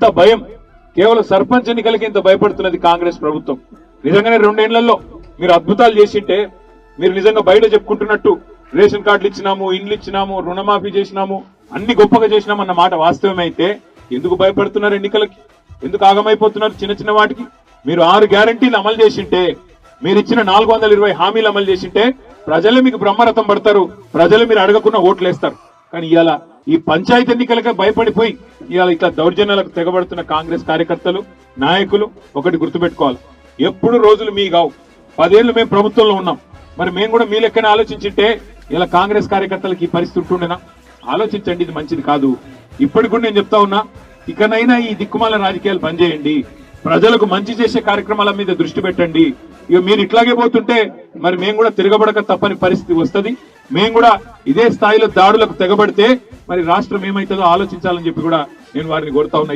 ఇంత భయం కేవలం సర్పంచ్ ఎన్నికలకి ఇంత భయపడుతున్నది కాంగ్రెస్ ప్రభుత్వం. నిజంగానే రెండేళ్ళలో మీరు అద్భుతాలు చేసింటే మీరు నిజంగా బయట చెప్పుకుంటున్నట్టు రేషన్ కార్డులు ఇచ్చినాము ఇండ్లు ఇచ్చినాము రుణమాఫీ చేసినాము అన్ని గొప్పగా చేసినాము అన్న మాట వాస్తవమైతే ఎందుకు భయపడుతున్నారు ఎన్నికలకి? ఎందుకు ఆగమైపోతున్నారు చిన్న చిన్న వాటికి? మీరు ఆరు గ్యారంటీలు అమలు చేసింటే మీరు ఇచ్చిన నాలుగు వందల ఇరవై హామీలు అమలు చేసింటే ప్రజలు మీకు బ్రహ్మరథం పడతారు ప్రజలు మీరు అడగకుండా ఓట్లు వేస్తారు కానీ ఇలా ఈ పంచాయతీ ఎన్నికలకే భయపడిపోయి ఇవాళ ఇట్లా దౌర్జన్యాలకు తెగబడుతున్న కాంగ్రెస్ కార్యకర్తలు నాయకులు ఒకటి గుర్తుపెట్టుకోవాలి. ఎప్పుడు రోజులు మీ కావు. పదేళ్ళు మేము ప్రభుత్వంలో ఉన్నాం. మరి మేము కూడా మీ లెక్కనే ఆలోచించింటే ఇలా కాంగ్రెస్ కార్యకర్తలకు ఈ పరిస్థితి ఉంటుండేనా? ఆలోచించండి ఇది మంచిది కాదు. ఇప్పటికి కూడా నేను చెప్తా ఉన్నా ఇకనైనా ఈ దిక్కుమాల రాజకీయాలు పనిచేయండి. ప్రజలకు మంచి చేసే కార్యక్రమాల మీద దృష్టి పెట్టండి. ఇక మీరు ఇట్లాగే పోతుంటే మరి మేము కూడా తిరగబడక తప్పని పరిస్థితి వస్తుంది. మేము కూడా ఇదే స్థాయిలో దాడులకు తెగబడితే మరి రాష్ట్రం ఏమైతుందో ఆలోచించాలని చెప్పి కూడా నేను వారిని కోరుతా ఉన్నా.